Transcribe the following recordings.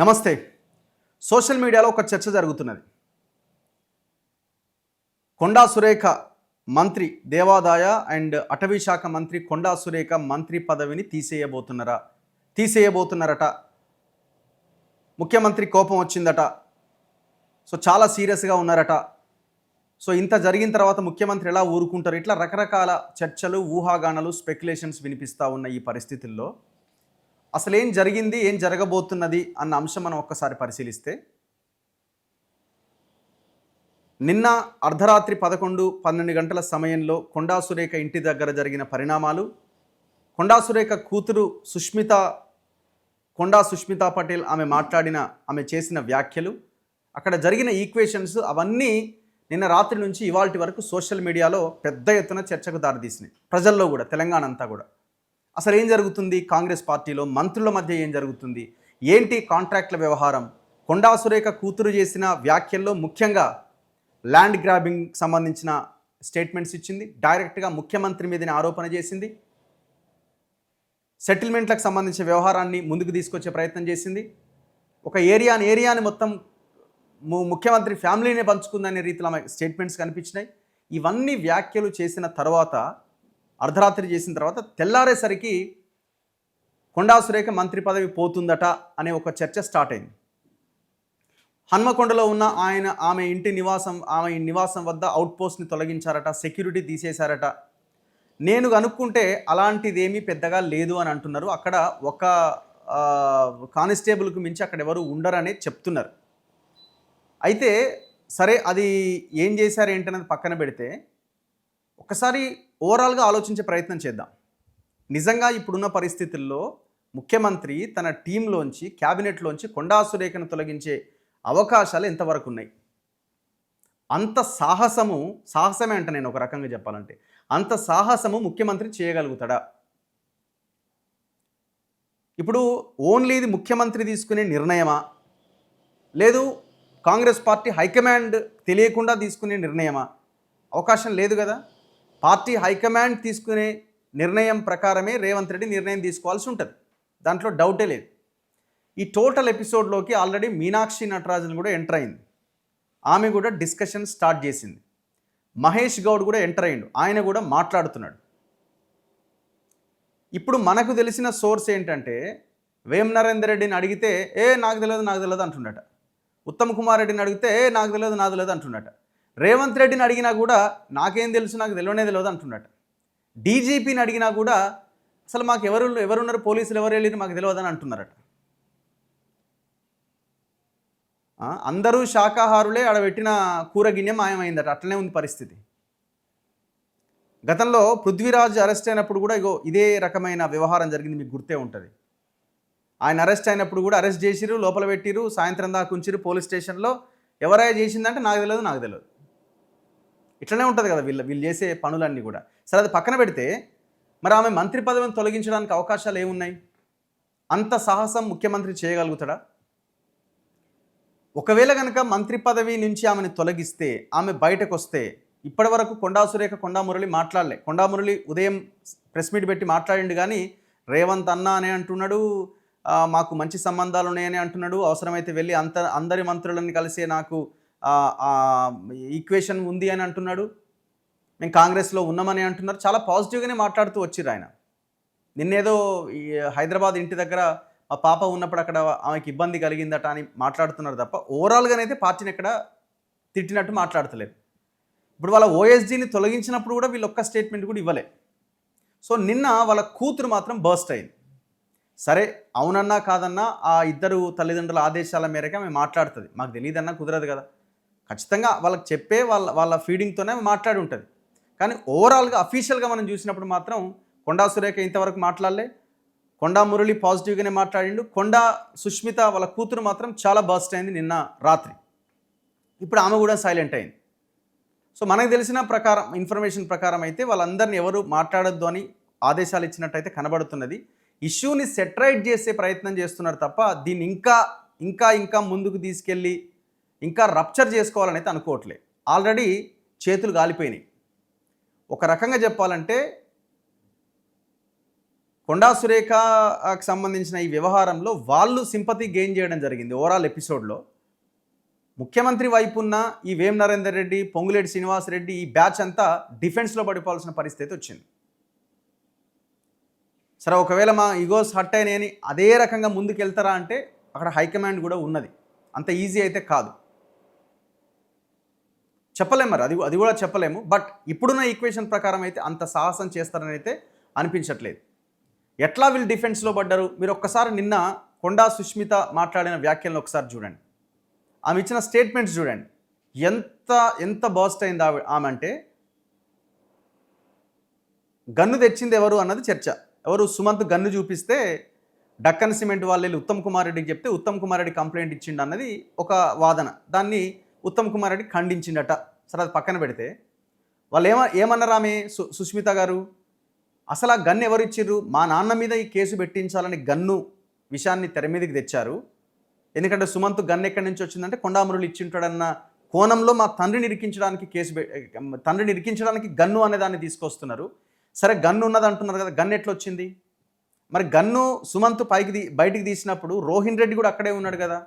నమస్తే. సోషల్ మీడియాలో ఒక చర్చ జరుగుతున్నది. కొండా సురేఖ మంత్రి దేవాదాయ అండ్ అటవీ శాఖ మంత్రి కొండా సురేఖ మంత్రి పదవిని తీసేయబోతున్నారా తీసేయబోతున్నారట. ముఖ్యమంత్రి కోపం వచ్చిందట. సో చాలా సీరియస్గా ఉన్నారట. సో ఇంత జరిగిన తర్వాత ముఖ్యమంత్రి ఎలా ఊరుకుంటారు? ఇట్లా రకరకాల చర్చలు ఊహాగానాలు స్పెక్యులేషన్స్ వినిపిస్తూ ఉన్న ఈ పరిస్థితుల్లో అసలు ఏం జరిగింది ఏం జరగబోతున్నది అన్న అంశం మనం ఒక్కసారి పరిశీలిస్తే నిన్న అర్ధరాత్రి పదకొండు పన్నెండు గంటల సమయంలో కొండా సురేఖ ఇంటి దగ్గర జరిగిన పరిణామాలు కొండా సురేఖ కూతురు సుష్మిత కొండా సుష్మితా పటేల్ ఆమె మాట్లాడిన ఆమె చేసిన వ్యాఖ్యలు అక్కడ జరిగిన ఈక్వేషన్స్ అవన్నీ నిన్న రాత్రి నుంచి ఇవాళ వరకు సోషల్ మీడియాలో పెద్ద ఎత్తున చర్చకు దారితీసినాయి. ప్రజల్లో కూడా తెలంగాణ అంతా కూడా. అసలు ఏం జరుగుతుంది? కాంగ్రెస్ పార్టీలో మంత్రుల మధ్య ఏం జరుగుతుంది? ఏంటి కాంట్రాక్ట్ల వ్యవహారం? కొండా సురేఖ కూతురు చేసిన వ్యాఖ్యల్లో ముఖ్యంగా ల్యాండ్ గ్రాబింగ్ సంబంధించిన స్టేట్మెంట్స్ ఇచ్చింది. డైరెక్ట్గా ముఖ్యమంత్రి మీదనే ఆరోపణ చేసింది. సెటిల్మెంట్లకు సంబంధించిన వ్యవహారాన్ని ముందుకు తీసుకొచ్చే ప్రయత్నం చేసింది. ఒక ఏరియాని ఏరియాని మొత్తం ముఖ్యమంత్రి ఫ్యామిలీనే పంచుకుందనే రీతిలో ఆమె స్టేట్మెంట్స్ కనిపించినాయి. ఇవన్నీ వ్యాఖ్యలు చేసిన తర్వాత అర్ధరాత్రి చేసిన తర్వాత తెల్లారేసరికి కొండా సురేఖ మంత్రి పదవి పోతుందట అనే ఒక చర్చ స్టార్ట్ అయింది. హన్మకొండలో ఉన్న ఆయన ఆమె ఇంటి నివాసం ఆమె నివాసం వద్ద అవుట్పోస్ట్ని తొలగించారట సెక్యూరిటీ తీసేశారట. నేను కనుక్కుంటే అలాంటిదేమీ పెద్దగా లేదు అని అంటున్నారు. అక్కడ ఒక కానిస్టేబుల్కు కానిస్టేబుల్కి మించి అక్కడ ఎవరు ఉండరనే చెప్తున్నారు. అయితే సరే అది ఏం చేశారు ఏంటనేది పక్కన పెడితే ఒకసారి ఓవరాల్గా ఆలోచించే ప్రయత్నం చేద్దాం. నిజంగా ఇప్పుడున్న పరిస్థితుల్లో ముఖ్యమంత్రి తన టీంలోంచి క్యాబినెట్లోంచి కొండా సురేఖను తొలగించే అవకాశాలు ఎంతవరకు ఉన్నాయి? అంత సాహసము సాహసమే అంట నేను ఒక రకంగా చెప్పాలంటే. అంత సాహసము ముఖ్యమంత్రి చేయగలుగుతాడా? ఇప్పుడు ఓన్లీ ఇది ముఖ్యమంత్రి తీసుకునే నిర్ణయమా? లేదు కాంగ్రెస్ పార్టీ హైకమాండ్ తెలియకుండా తీసుకునే నిర్ణయమా? అవకాశం లేదు కదా? పార్టీ హైకమాండ్ తీసుకునే నిర్ణయం ప్రకారమే రేవంత్ రెడ్డి నిర్ణయం తీసుకోవాల్సి ఉంటుంది. దాంట్లో డౌటే లేదు. ఈ టోటల్ ఎపిసోడ్లోకి ఆల్రెడీ మీనాక్షి నటరాజన్ కూడా ఎంటర్ అయింది. ఆమె కూడా డిస్కషన్ స్టార్ట్ చేసింది. మహేష్ గౌడ్ కూడా ఎంటర్ అయ్యిండు. ఆయన కూడా మాట్లాడుతున్నాడు. ఇప్పుడు మనకు తెలిసిన సోర్స్ ఏంటంటే వేం నరేందర్ రెడ్డిని అడిగితే ఏ నాకు తెలియదు నాకు తెలియదు అంటున్నట ఉత్తమ్ కుమార్ రెడ్డిని అడిగితే ఏ నాకు తెలియదు నాకు తెలియదు అంటున్నట రేవంత్ రెడ్డిని అడిగినా కూడా నాకేం తెలుసు నాకు తెలియనే తెలియదు అంటున్నట్టు డీజీపీని అడిగినా కూడా అసలు మాకు ఎవరు ఎవరున్నారు పోలీసులు ఎవరు వెళ్ళి మాకు తెలియదని అంటున్నారట. అందరూ శాకాహారులే ఆడ పెట్టిన కూరగిన్యం మాయమైందట అట్లనే ఉంది పరిస్థితి. గతంలో పృథ్వీరాజ్ అరెస్ట్ అయినప్పుడు కూడా ఇగో ఇదే రకమైన వ్యవహారం జరిగింది మీకు గుర్తే ఉంటుంది. ఆయన అరెస్ట్ అయినప్పుడు కూడా అరెస్ట్ చేసిరు లోపల పెట్టిరు సాయంత్రం దాకా ఉంచిరు పోలీస్ స్టేషన్లో. ఎవరైనా చేసిందంటే నాకు తెలియదు నాకు తెలియదు. ఇట్లనే ఉంటుంది కదా వీళ్ళు వీళ్ళు చేసే పనులన్నీ కూడా. సరే అది పక్కన పెడితే మరి ఆమె మంత్రి పదవిని తొలగించడానికి అవకాశాలు ఏమున్నాయి? అంత సాహసం ముఖ్యమంత్రి చేయగలుగుతాడా? ఒకవేళ కనుక మంత్రి పదవి నుంచి ఆమెను తొలగిస్తే ఆమె బయటకు వస్తే ఇప్పటి వరకు కొండా సురేఖ కొండా మురళి మాట్లాడలే. కొండా మురళి ఉదయం ప్రెస్ మీట్ పెట్టి మాట్లాడిండు కానీ రేవంత్ అన్న అని అంటున్నాడు మాకు మంచి సంబంధాలు ఉన్నాయని అంటున్నాడు అవసరమైతే వెళ్ళి అంత అందరి మంత్రులను కలిసే నాకు ఈక్వేషన్ ఉంది అని అంటున్నాడు. మేము కాంగ్రెస్లో ఉన్నామని అంటున్నారు. చాలా పాజిటివ్గానే మాట్లాడుతూ వచ్చిర్రు ఆయన. నిన్నేదో హైదరాబాద్ ఇంటి దగ్గర మా పాప ఉన్నప్పుడు అక్కడ ఆమెకి ఇబ్బంది కలిగిందట అని మాట్లాడుతున్నారు తప్ప ఓవరాల్గానైతే పార్టీని ఎక్కడ తిట్టినట్టు మాట్లాడతలేదు. ఇప్పుడు వాళ్ళ ఓఎస్డీని తొలగించినప్పుడు కూడా వీళ్ళు ఒక్క స్టేట్మెంట్ కూడా ఇవ్వలే. సో నిన్న వాళ్ళ కూతురు మాత్రం బర్స్ట్ అయింది. సరే అవునన్నా కాదన్నా ఆ ఇద్దరు తల్లిదండ్రుల ఆదేశాల మేరకే ఆమె మాట్లాడుతుంది. మాకు తెలియదన్నా కుదరదు కదా. ఖచ్చితంగా వాళ్ళకి చెప్పే వాళ్ళ వాళ్ళ ఫీడింగ్తోనే మాట్లాడి ఉంటుంది. కానీ ఓవరాల్గా అఫీషియల్గా మనం చూసినప్పుడు మాత్రం కొండా సురేఖ ఇంతవరకు మాట్లాడలే. కొండా మురళి పాజిటివ్గానే మాట్లాడిండు. కొండా సుష్మిత వాళ్ళ కూతురు మాత్రం చాలా బస్ట్ అయింది నిన్న రాత్రి. ఇప్పుడు ఆమె కూడా సైలెంట్ అయింది. సో మనకు తెలిసిన ప్రకారం ఇన్ఫర్మేషన్ ప్రకారం అయితే వాళ్ళందరినీ ఎవరు మాట్లాడొద్దు అని ఆదేశాలు ఇచ్చినట్టయితే కనబడుతున్నది. ఇష్యూని సెటరైట్ చేసే ప్రయత్నం చేస్తున్నారు తప్ప దీన్ని ఇంకా ఇంకా ఇంకా ముందుకు తీసుకెళ్ళి ఇంకా రప్చర్ చేసుకోవాలని అయితే అనుకోవట్లే. ఆల్రెడీ చేతులు గాలిపోయినాయి. ఒక రకంగా చెప్పాలంటే కొండా సురేఖకు సంబంధించిన ఈ వ్యవహారంలో వాళ్ళు సింపతి గెయిన్ చేయడం జరిగింది ఓవరాల్ ఎపిసోడ్లో ముఖ్యమంత్రి వైపు ఉన్న ఈ వేం నరేందర్ రెడ్డి పొంగులేటి శ్రీనివాస్ రెడ్డి ఈ బ్యాచ్ అంతా డిఫెన్స్లో పడిపోవాల్సిన పరిస్థితి వచ్చింది. సరే ఒకవేళ మా ఈగోస్ హట్ అయినాయని అదే రకంగా ముందుకెళ్తారా అంటే అక్కడ హైకమాండ్ కూడా ఉన్నది. అంత ఈజీ అయితే కాదు. చెప్పలేము మరి. అది అది కూడా చెప్పలేము. బట్ ఇప్పుడున్న ఈక్వేషన్ ప్రకారం అయితే అంత సాహసం చేస్తారని అయితే అనిపించట్లేదు. ఎట్లా వీళ్ళు డిఫెన్స్లో పడ్డారు? మీరు ఒక్కసారి నిన్న కొండా సుష్మిత మాట్లాడిన వ్యాఖ్యలను ఒకసారి చూడండి. ఆమె ఇచ్చిన స్టేట్మెంట్స్ చూడండి. ఎంత ఎంత బాస్ట్ అయింది ఆమె అంటే గన్ను తెచ్చింది ఎవరు? అన్నది చర్చ. ఎవరు? సుమంత్ గన్ను చూపిస్తే డక్కన్ సిమెంట్ వాళ్ళు వెళ్ళి ఉత్తమ్ కుమార్ రెడ్డికి చెప్తే ఉత్తమ్ కుమార్ రెడ్డి కంప్లైంట్ ఇచ్చిండు అన్నది ఒక వాదన. దాన్ని ఉత్తమ్ కుమార్ రెడ్డి ఖండించిండట. సరే అది పక్కన పెడితే వాళ్ళు ఏమ ఏమన్నారు ఆమె సు సుస్మిత గారు? అసలు ఆ గన్ను ఎవరు ఇచ్చిర్రు? మా నాన్న మీద ఈ కేసు పెట్టించాలని గన్ను విషయాన్ని తెర మీదకి తెచ్చారు. ఎందుకంటే సుమంత్ గన్ ఎక్కడి నుంచి వచ్చిందంటే కొండామరులు ఇచ్చింటాడన్న కోణంలో మా తండ్రిని ఇరికించడానికి కేసు తండ్రిని ఇరికించడానికి గన్ను అనే దాన్ని తీసుకొస్తున్నారు. సరే గన్ను ఉన్నది అంటున్నారు కదా గన్ను ఎట్లా వచ్చింది మరి గన్ను సుమంత్ పైకి బయటికి తీసినప్పుడు రోహిన్ రెడ్డి కూడా అక్కడే ఉన్నాడు కదా.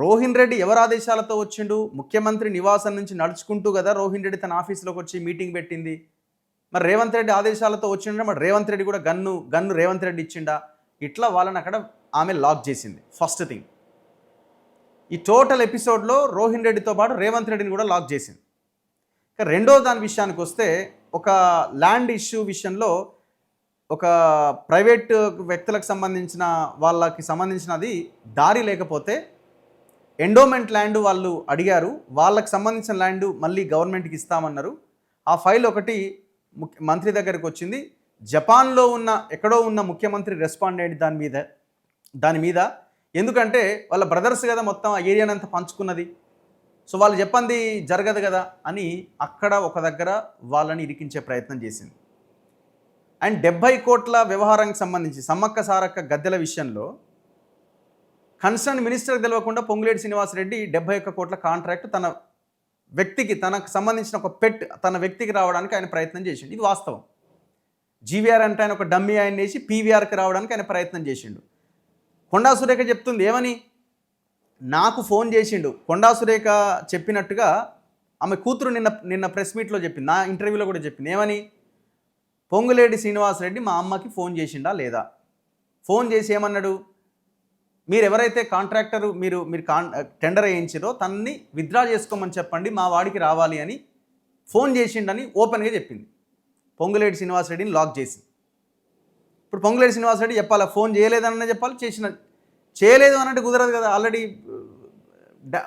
రోహిన్ రెడ్డి ఎవరి ఆదేశాలతో వచ్చిండు? ముఖ్యమంత్రి నివాసం నుంచి నడుచుకుంటూ కదా రోహిన్ రెడ్డి తన ఆఫీస్లోకి వచ్చి మీటింగ్ పెట్టింది. మరి రేవంత్ రెడ్డి ఆదేశాలతో వచ్చిండే మరి రేవంత్ రెడ్డి కూడా గన్ను గన్ను రేవంత్ రెడ్డి ఇచ్చిండా? ఇట్లా వాళ్ళని అక్కడ ఆమె లాక్ చేసింది. First thing. ఈ టోటల్ ఎపిసోడ్లో రోహిన్ రెడ్డితో పాటు రేవంత్ రెడ్డిని కూడా లాక్ చేసింది. ఇక రెండో దాని విషయానికి వస్తే ఒక ల్యాండ్ ఇష్యూ విషయంలో ఒక ప్రైవేట్ వ్యక్తులకు సంబంధించిన వాళ్ళకి సంబంధించినది దారి లేకపోతే ఎండోమెంట్ ల్యాండ్ వాళ్ళు అడిగారు వాళ్ళకి సంబంధించిన ల్యాండ్ మళ్ళీ గవర్నమెంట్కి ఇస్తామన్నారు. ఆ ఫైల్ ఒకటి ముఖ్య మంత్రి దగ్గరికి వచ్చింది. జపాన్లో ఉన్న ఎక్కడో ఉన్న ముఖ్యమంత్రి రెస్పాండ్ అయ్యింది దాని మీద? దాని మీద ఎందుకంటే వాళ్ళ బ్రదర్స్ కదా మొత్తం ఆ ఏరియానంతా పంచుకున్నది. సో వాళ్ళు చెప్పింది జరగదు కదా అని అక్కడ ఒక దగ్గర వాళ్ళని ఇరికించే ప్రయత్నం చేసింది. అండ్ డెబ్బై కోట్ల వ్యవహారానికి సంబంధించి సమ్మక్క సారక్క గద్దెల విషయంలో కన్సర్న్ మినిస్టర్కి తెలియకుండా పొంగులేటి శ్రీనివాసరెడ్డి డెబ్బై ఒక్క కోట్ల కాంట్రాక్ట్ తన వ్యక్తికి తనకు సంబంధించిన ఒక పెట్ తన వ్యక్తికి రావడానికి ఆయన ప్రయత్నం చేసిండు. ఇది వాస్తవం. జీవీఆర్ అంటే ఆయన ఒక డమ్మీ ఆయన వేసి పీవీఆర్కి రావడానికి ఆయన ప్రయత్నం చేసిండు. కొండా సురేఖ చెప్తుంది ఏమని? నాకు ఫోన్ చేసిండు. కొండా సురేఖ చెప్పినట్టుగా ఆమె కూతురు నిన్న నిన్న ప్రెస్ మీట్లో చెప్పింది నా ఇంటర్వ్యూలో కూడా చెప్పింది. ఏమని? పొంగులేటి శ్రీనివాసరెడ్డి మా అమ్మకి ఫోన్ చేసిండా లేదా? ఫోన్ చేసి ఏమన్నాడు? మీరు ఎవరైతే కాంట్రాక్టర్ మీరు మీరు కాన్ టెండర్ వేయించారో తనని విత్డ్రా చేసుకోమని చెప్పండి మా వాడికి రావాలి అని ఫోన్ చేసిండని ఓపెన్గా చెప్పింది. పొంగులేటి శ్రీనివాసరెడ్డిని లాక్ చేసి. ఇప్పుడు పొంగులేటి శ్రీనివాసరెడ్డి చెప్పాలా ఫోన్ చేయలేదన్న చెప్పాలి చేసిన చేయలేదు అన్నట్టు కుదరదు కదా ఆల్రెడీ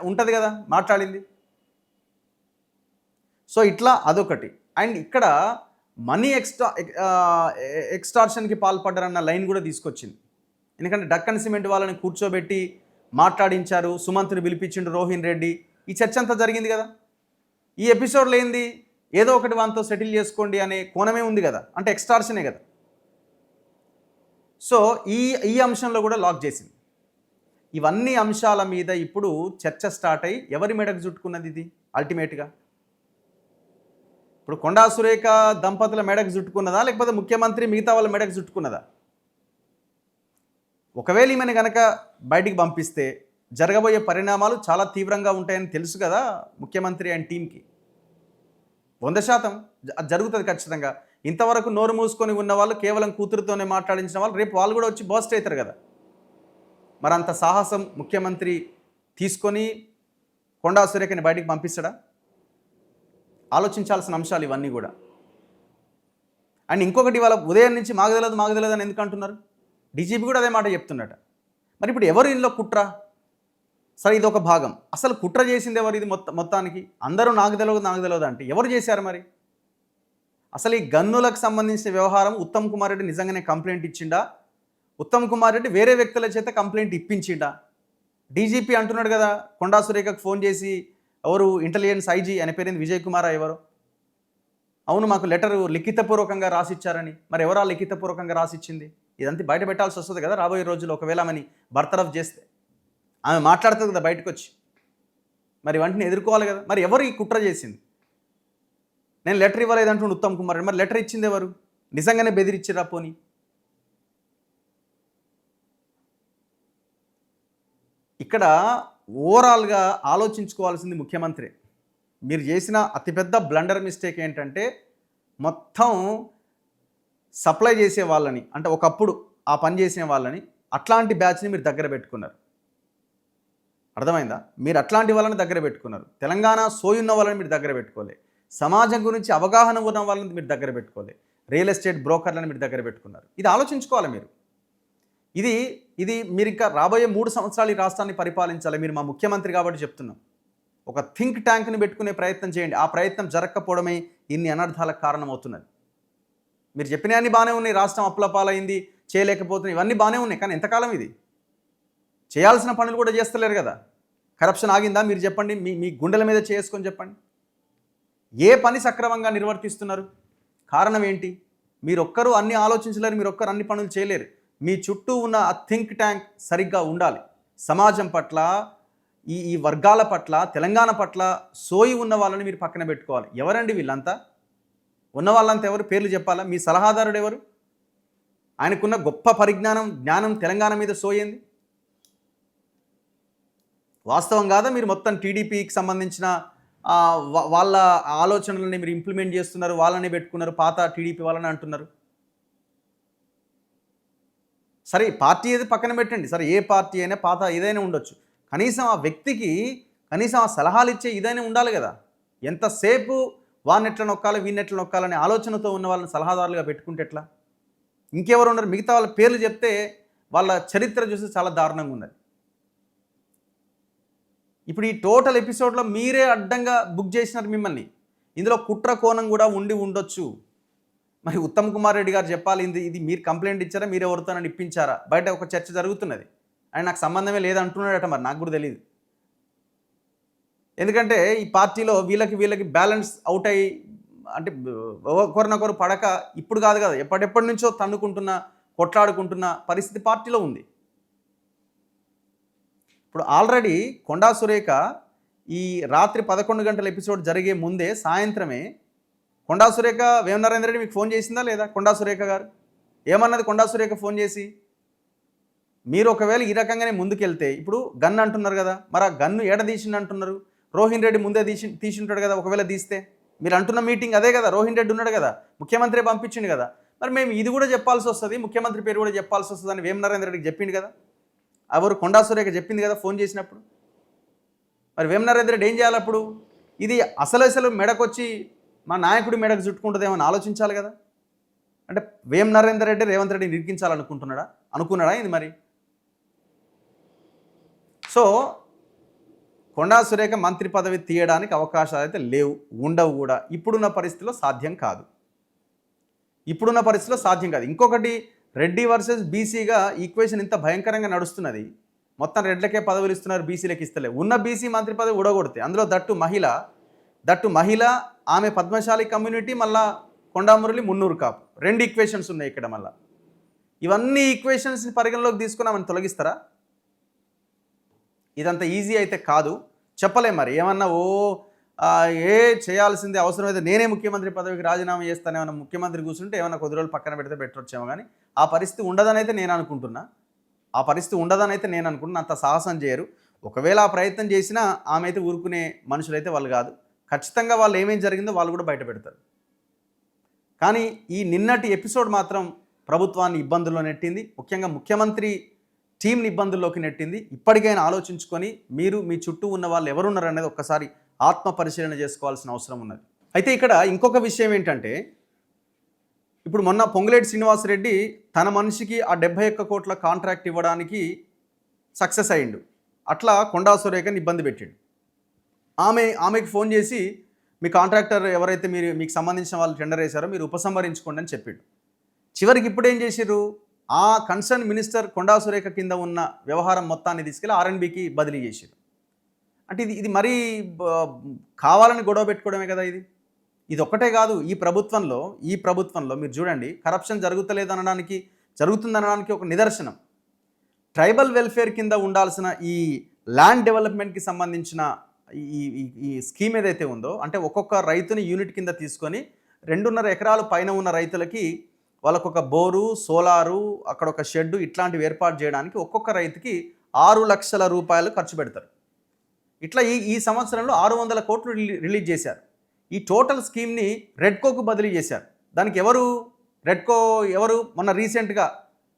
ఉంటుంది కదా మాట్లాడింది. సో ఇట్లా అదొకటి. అండ్ ఇక్కడ మనీ ఎక్స్ట్రా ఎక్స్టార్షన్కి పాల్పడ్డారన్న లైన్ కూడా తీసుకొచ్చింది. ఎందుకంటే డక్కన్ సిమెంట్ వాళ్ళని కూర్చోబెట్టి మాట్లాడించారు సుమంత్ని పిలిపించిండు రోహిన్ రెడ్డి. ఈ చర్చ అంతా జరిగింది కదా. ఈ ఎపిసోడ్లో ఏంది? ఏదో ఒకటి వాళ్ళతో సెటిల్ చేసుకోండి అనే కోణమే ఉంది కదా. అంటే ఎక్స్టార్షనే కదా. సో ఈ ఈ అంశంలో కూడా లాక్ చేసింది. ఇవన్నీ అంశాల మీద ఇప్పుడు చర్చ స్టార్ట్ అయ్యి ఎవరి మెడకు జుట్టుకున్నది ఇది? అల్టిమేట్గా? ఇప్పుడు కొండా సురేఖ దంపతుల మెడకు జుట్టుకున్నదా లేకపోతే ముఖ్యమంత్రి మిగతా వాళ్ళ మెడకు జుట్టుకున్నదా ఒకవేళ ఈమెను కనుక బయటికి పంపిస్తే జరగబోయే పరిణామాలు చాలా తీవ్రంగా ఉంటాయని తెలుసు కదా ముఖ్యమంత్రి అండ్ టీంకి వంద శాతం జరుగుతుంది ఖచ్చితంగా. ఇంతవరకు నోరు మూసుకొని ఉన్న వాళ్ళు కేవలం కూతురుతోనే మాట్లాడించిన వాళ్ళు రేపు వాళ్ళు కూడా వచ్చి బస్ట్ అవుతారు కదా. మరి అంత సాహసం ముఖ్యమంత్రి తీసుకొని కొండా సురేఖని బయటికి పంపిస్తాడా? ఆలోచించాల్సిన అంశాలు ఇవన్నీ కూడా. అండ్ ఇంకొకటి వాళ్ళ ఉదయం నుంచి మాకు తెలియదు మాకు తెలియదు అని ఎందుకు అంటున్నారు? డీజీపీ కూడా అదే మాట చెప్తున్నట మరి ఇప్పుడు ఎవరు ఇందులో కుట్ర? సరే ఇది ఒక భాగం. అసలు కుట్ర చేసింది ఎవరు ఇది మొత్తం మొత్తానికి? అందరూ నాకు తెలియదు నాకు తెలియదు అంటే ఎవరు చేశారు మరి? అసలు ఈ గన్నులకు సంబంధించిన వ్యవహారం ఉత్తమ్ కుమార్ రెడ్డి నిజంగానే కంప్లైంట్ ఇచ్చిండా? ఉత్తమ్ కుమార్ రెడ్డి వేరే వ్యక్తుల చేత కంప్లైంట్ ఇప్పించిండా? డీజీపీ అంటున్నాడు కదా కొండా సురేఖకు ఫోన్ చేసి ఎవరు ఇంటెలిజెన్స్ ఐజీ అని పేరింది విజయ్ కుమార్ ఎవరు? అవును మాకు లెటర్ లిఖితపూర్వకంగా రాసిచ్చారని. మరి ఎవరా లిఖితపూర్వకంగా రాసిచ్చింది? ఇదంతా బయట పెట్టాల్సి వస్తుంది కదా రాబోయే రోజులు ఒకవేళ ఆమెని బర్తరఫ్ చేస్తే ఆమె మాట్లాడుతుంది కదా బయటకు వచ్చి మరి వంటిని ఎదుర్కోవాలి కదా. మరి ఎవరు ఈ కుట్ర చేసింది? నేను లెటర్ ఇవ్వలేదు అంటుండు ఉత్తమ్ కుమార్. మరి లెటర్ ఇచ్చింది ఎవరు? నిజంగానే బెదిరిచ్చిరా పోని? ఇక్కడ ఓవరాల్గా ఆలోచించుకోవాల్సింది ముఖ్యమంత్రి. మీరు చేసిన అతిపెద్ద బ్లండర్ మిస్టేక్ ఏంటంటే మొత్తం సప్లై చేసే వాళ్ళని అంటే ఒకప్పుడు ఆ పని చేసే వాళ్ళని అట్లాంటి బ్యాచ్ని మీరు దగ్గర పెట్టుకున్నారు. అర్థమైందా? మీరు అట్లాంటి వాళ్ళని దగ్గర పెట్టుకున్నారు. తెలంగాణ సోయున్న వాళ్ళని మీరు దగ్గర పెట్టుకోలే. సమాజం గురించి అవగాహన ఉన్న వాళ్ళని మీరు దగ్గర పెట్టుకోలే. రియల్ ఎస్టేట్ బ్రోకర్లను మీరు దగ్గర పెట్టుకున్నారు. ఇది ఆలోచించుకోవాలి మీరు. ఇది ఇది మీరు ఇంకా రాబోయే మూడు సంవత్సరాలు ఈ రాష్ట్రాన్ని పరిపాలించాలి. మీరు మా ముఖ్యమంత్రి కాబట్టి చెప్తున్నాం. ఒక థింక్ ట్యాంక్ని పెట్టుకునే ప్రయత్నం చేయండి. ఆ ప్రయత్నం జరగకపోవడమే ఇన్ని అనర్థాలకు కారణమవుతున్నది. మీరు చెప్పినవన్నీ బాగానే ఉన్నాయి. రాష్ట్రం అప్పులపాలైంది చేయలేకపోతున్నాయి. ఇవన్నీ బాగానే ఉన్నాయి. కానీ ఎంతకాలం ఇది? చేయాల్సిన పనులు కూడా చేస్తలేరు కదా. కరప్షన్ ఆగిందా? మీరు చెప్పండి. మీ మీ గుండెల మీద చేసుకొని చెప్పండి. ఏ పని సక్రమంగా నిర్వర్తిస్తున్నారు? కారణం ఏంటి? మీరు ఒక్కరు అన్ని ఆలోచించలేరు మీరు ఒక్కరు అన్ని పనులు చేయలేరు. మీ చుట్టూ ఉన్న ఆ థింక్ ట్యాంక్ సరిగ్గా ఉండాలి. సమాజం పట్ల ఈ ఈ వర్గాల పట్ల తెలంగాణ పట్ల సోయి ఉన్న వాళ్ళని మీరు పక్కన పెట్టుకోవాలి. ఎవరండి వీళ్ళంతా? ఉన్న వాళ్ళంతా ఎవరు? పేర్లు చెప్పాలా? మీ సలహాదారుడు ఎవరు? ఆయనకున్న గొప్ప పరిజ్ఞానం జ్ఞానం తెలంగాణ మీద సోయింది వాస్తవం కాదా? మీరు మొత్తం టీడీపీకి సంబంధించిన వాళ్ళ ఆలోచనలని మీరు ఇంప్లిమెంట్ చేస్తున్నారు వాళ్ళని పెట్టుకున్నారు పాత టీడీపీ వాళ్ళని అంటున్నారు. సరే పార్టీ ఏది పక్కన పెట్టండి. సరే ఏ పార్టీ అయినా పాత ఏదైనా ఉండొచ్చు. కనీసం ఆ వ్యక్తికి కనీసం ఆ సలహాలు ఇచ్చే ఇదైనా ఉండాలి కదా. ఎంతసేపు వాడిని ఎట్లా నొక్కాలి వీడిని ఎట్లా నొక్కాలనే ఆలోచనతో ఉన్న వాళ్ళని సలహాదారులుగా పెట్టుకుంటే ఎట్లా? ఇంకెవరు ఉన్నారు మిగతా వాళ్ళ పేర్లు చెప్తే వాళ్ళ చరిత్ర చూస్తే చాలా దారుణంగా ఉన్నది. ఇప్పుడు ఈ టోటల్ ఎపిసోడ్లో మీరే అడ్డంగా బుక్ చేసినారు మిమ్మల్ని. ఇందులో కుట్ర కోణం కూడా ఉండి ఉండొచ్చు. మరి ఉత్తమ్ కుమార్ రెడ్డి గారు చెప్పాలి ఇది ఇది మీరు కంప్లైంట్ ఇచ్చారా మీరు ఎవరితోనని ఇప్పించారా? బయట ఒక చర్చ జరుగుతున్నది. ఆయన నాకు సంబంధమే లేదంటున్నాడట మరి నాకు కూడా తెలియదు ఎందుకంటే ఈ పార్టీలో వీళ్ళకి వీళ్ళకి బ్యాలెన్స్ అవుట్ అయ్యి అంటే ఒకరినొకరు పడక ఇప్పుడు కాదు కదా ఎప్పటిెప్పటి నుంచో తన్నుకుంటున్న కొట్లాడుకుంటున్న పరిస్థితి పార్టీలో ఉంది. ఇప్పుడు ఆల్రెడీ కొండా సురేఖ ఈ రాత్రి పదకొండు గంటల ఎపిసోడ్ జరిగే ముందే సాయంత్రమే కొండా సురేఖ వేమ నరేంద్ర రెడ్డి మీకు ఫోన్ చేసిందా లేదా? కొండా సురేఖ గారు? ఏమన్నది కొండా సురేఖ ఫోన్ చేసి? మీరు ఒకవేళ ఈ రకంగానే ముందుకెళ్తే ఇప్పుడు గన్ అంటున్నారు కదా మరి ఆ గన్ను ఏడదీసింది అంటున్నారు? రోహిన్ రెడ్డి ముందే తీసి తీసింటాడు కదా ఒకవేళ తీస్తే. మీరు అంటున్న మీటింగ్ అదే కదా రోహిన్ రెడ్డి ఉన్నాడు కదా ముఖ్యమంత్రి పంపించిండు కదా. మరి మేము ఇది కూడా చెప్పాల్సి వస్తుంది ముఖ్యమంత్రి పేరు కూడా చెప్పాల్సి వస్తుంది అని వేమ నరేంద్ర రెడ్డికి చెప్పిండు కదా. ఎవరు కొండా సురేఖ చెప్పింది కదా ఫోన్ చేసినప్పుడు. మరి వేమ నరేంద్ర రెడ్డి ఏం చేయాలి అప్పుడు? ఇది అసలు అసలు మెడకొచ్చి మా నాయకుడి మెడకు చుట్టుకుంటుందేమని అని ఆలోచించాలి కదా. అంటే వేం నరేందర్ రెడ్డి రేవంత్ రెడ్డి నిరికించాలనుకుంటున్నాడా అనుకున్నాడా ఇది మరి? సో కొండా సురేఖ మంత్రి పదవి తీయడానికి అవకాశాలు అయితే లేవు ఉండవు కూడా. ఇప్పుడున్న పరిస్థితిలో సాధ్యం కాదు. ఇప్పుడున్న పరిస్థితిలో సాధ్యం కాదు. ఇంకొకటి రెడ్డి వర్సెస్ బీసీగా ఈక్వేషన్ ఇంత భయంకరంగా నడుస్తున్నది. మొత్తం రెడ్లకే పదవులు ఇస్తున్నారు బీసీలకు ఇస్తలే. ఉన్న బీసీ మంత్రి పదవి ఉడగొడితే అందులో దట్టు మహిళ దట్టు మహిళ ఆమె పద్మశాలి కమ్యూనిటీ మళ్ళా కొండామురళి మున్నూరు కాపు. రెండు ఈక్వేషన్స్ ఉన్నాయి ఇక్కడ మళ్ళీ. ఇవన్నీ ఈక్వేషన్స్ని పరిగణలోకి తీసుకుని ఆమెను తొలగిస్తారా? ఇదంత ఈజీ అయితే కాదు. చెప్పలేం మరి. ఏమన్నా ఓ ఏ చేయాల్సిందే అవసరమైతే నేనే ముఖ్యమంత్రి పదవికి రాజీనామా చేస్తాను ఏమన్నా ముఖ్యమంత్రి కూర్చుంటే ఏమన్నా కొద్ది రోజులు పక్కన పెడితే పెట్టొచ్చేమో కానీ ఆ పరిస్థితి ఉండదని అయితే నేను అనుకుంటున్నా. ఆ పరిస్థితి ఉండదని అయితే నేను అనుకుంటున్నా. అంత సాహసం చేయరు. ఒకవేళ ఆ ప్రయత్నం చేసినా ఆమె అయితే ఊరుకునే మనుషులైతే వాళ్ళు కాదు. ఖచ్చితంగా వాళ్ళు ఏమేం జరిగిందో వాళ్ళు కూడా బయట పెడతారు. కానీ ఈ నిన్నటి ఎపిసోడ్ మాత్రం ప్రభుత్వాన్ని ఇబ్బందుల్లో నెట్టింది. ముఖ్యంగా ముఖ్యమంత్రి టీంని ఇబ్బందుల్లోకి నెట్టింది. ఇప్పటికైనా ఆలోచించుకొని మీరు మీ చుట్టూ ఉన్న వాళ్ళు ఎవరున్నారు అనేది ఒక్కసారి ఆత్మ పరిశీలన చేసుకోవాల్సిన అవసరం ఉన్నది. అయితే ఇక్కడ ఇంకొక విషయం ఏంటంటే ఇప్పుడు మొన్న పొంగులేటి శ్రీనివాసరెడ్డి తన మనిషికి ఆ డెబ్బై ఒక్క కోట్ల కాంట్రాక్ట్ ఇవ్వడానికి సక్సెస్ అయ్యిండు. అట్లా కొండా సురేఖని ఇబ్బంది పెట్టిండు. ఆమె ఆమెకు ఫోన్ చేసి మీ కాంట్రాక్టర్ ఎవరైతే మీరు మీకు సంబంధించిన వాళ్ళు టెండర్ వేశారో మీరు ఉపసంహరించుకోండి అని చెప్పిండు. చివరికి ఇప్పుడు ఏం చేసిర్రు? ఆ కన్సర్న్ మినిస్టర్ కొండా సురేఖ కింద ఉన్న వ్యవహారం మొత్తాన్ని తీసుకెళ్ళి ఆర్ఎన్బికి బదిలీ చేశారు. అంటే ఇది ఇది మరీ కావాలని గొడవ పెట్టుకోవడమే కదా ఇది? ఇది ఒక్కటే కాదు ఈ ప్రభుత్వంలో ఈ ప్రభుత్వంలో మీరు చూడండి కరప్షన్ జరుగుతలేదు అనడానికి జరుగుతుందనడానికి ఒక నిదర్శనం. ట్రైబల్ వెల్ఫేర్ కింద ఉండాల్సిన ఈ ల్యాండ్ డెవలప్మెంట్కి సంబంధించిన ఈ ఈ- స్కీమ్ ఏదైతే ఉందో అంటే ఒక్కొక్క రైతుని యూనిట్ కింద తీసుకొని రెండున్నర ఎకరాలు పైన ఉన్న రైతులకి వాళ్ళకు ఒక బోరు సోలారు అక్కడ ఒక షెడ్ ఇట్లాంటివి ఏర్పాటు చేయడానికి ఒక్కొక్క రైతుకి ఆరు లక్షల రూపాయలు ఖర్చు పెడతారు. ఇట్లా ఈ ఈ సంవత్సరంలో ఆరు వందల కోట్లు రిలీజ్ చేశారు. ఈ టోటల్ స్కీమ్ని రెడ్కోకు బదిలీ చేశారు. దానికి ఎవరు? రెడ్కో ఎవరు? మొన్న రీసెంట్గా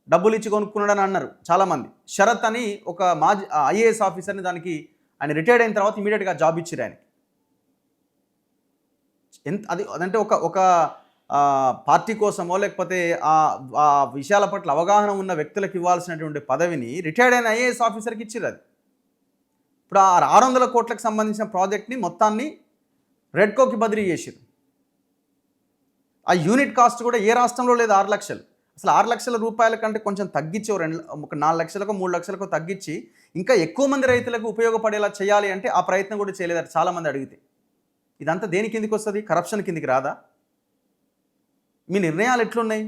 డబ్బులు ఇచ్చి కొనుక్కున్నాడని అన్నారు చాలామంది. శరత్ అని ఒక మాజీ ఐఏఎస్ ఆఫీసర్ని దానికి ఆయన రిటైర్డ్ అయిన తర్వాత ఇమీడియట్గా జాబ్ ఇచ్చారు ఆయనకి. ఎంత అది అదంటే ఒక ఒక పార్టీ కోసమో లేకపోతే ఆ విషయాల పట్ల అవగాహన ఉన్న వ్యక్తులకు ఇవ్వాల్సినటువంటి పదవిని రిటైర్డ్ అయిన ఐఏఎస్ ఆఫీసర్కి ఇచ్చారు అది. ఇప్పుడు ఆ ఆరు వందల కోట్లకు సంబంధించిన ప్రాజెక్ట్ని మొత్తాన్ని రెడ్కోకి బదిలీ చేసారు ఆ యూనిట్ కాస్ట్ కూడా ఏ రాష్ట్రంలో లేదు ఆరు లక్షలు. అసలు ఆరు లక్షల రూపాయల కంటే కొంచెం తగ్గించి రెండు ఒక నాలుగు లక్షలకు మూడు లక్షలకు తగ్గించి ఇంకా ఎక్కువ మంది రైతులకు ఉపయోగపడేలా చేయాలి అంటే ఆ ప్రయత్నం కూడా చేయలేదు చాలామంది అడిగితే. ఇదంతా దేని కిందికి వస్తుంది? కరప్షన్ కిందికి రాదా? మీ నిర్ణయాలు ఎట్లున్నాయి?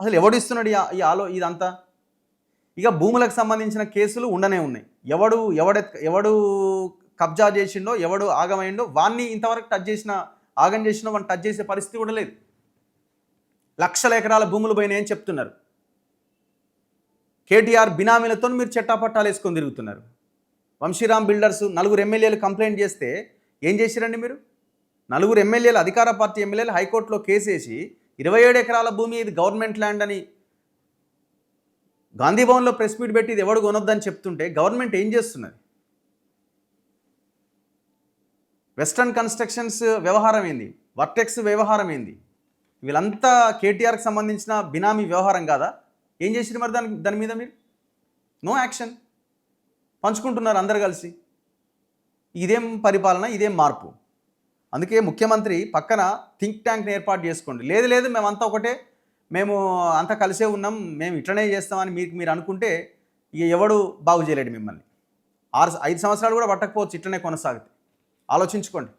అసలు ఎవడు ఇస్తున్నాడు ఈ ఆలో ఇదంతా? ఇక భూములకు సంబంధించిన కేసులు ఉండనే ఉన్నాయి. ఎవడు ఎవడెత్ ఎవడు కబ్జా చేసిండో ఎవడు ఆగమైండో వాన్ని ఇంతవరకు టచ్ చేసిన ఆగం చేసినా వాడిని టచ్ చేసే పరిస్థితి కూడా లేదు. లక్షల ఎకరాల భూములు పోయినాయని చెప్తున్నారు. కేటీఆర్ బినామీలతో మీరు చెట్టాపట్టాలు వేసుకొని తిరుగుతున్నారు. వంశీరామ్ బిల్డర్స్ నలుగురు ఎమ్మెల్యేలు కంప్లైంట్ చేస్తే ఏం చేసిరండి మీరు? నలుగురు ఎమ్మెల్యేలు అధికార పార్టీ ఎమ్మెల్యేలు హైకోర్టులో కేసు వేసి ఇరవై ఏడు ఎకరాల భూమి ఇది గవర్నమెంట్ ల్యాండ్ అని గాంధీ భవన్లో ప్రెస్ మీట్ పెట్టి ఇది ఎవడు కొనొద్దని చెప్తుంటే గవర్నమెంట్ ఏం చేస్తున్నది? వెస్ట్రన్ కన్స్ట్రక్షన్స్ వ్యవహారం ఏంది? వర్టెక్స్ వ్యవహారం ఏంది? వీళ్ళంతా కేటీఆర్కి సంబంధించిన బినామీ వ్యవహారం కాదా? ఏం చేసిరు మరి దాని దాని మీద మీరు? No action. పంచుకుంటున్నారు అందరు కలిసి. ఇదేం పరిపాలన ఇదేం మార్పు? అందుకే ముఖ్యమంత్రి పక్కన థింక్ ట్యాంక్ని ఏర్పాటు చేసుకోండి. లేదు లేదు మేమంతా ఒకటే. మేము అంతా కలిసే ఉన్నాం. మేము ఇట్లనే చేస్తామని మీకు మీరు అనుకుంటే ఇక ఎవడు బాగు చేయలేడు మిమ్మల్ని. ఆరు ఐదు సంవత్సరాలు కూడా పట్టకపోవచ్చు ఇట్లనే కొనసాగితే. ఆలోచించుకోండి.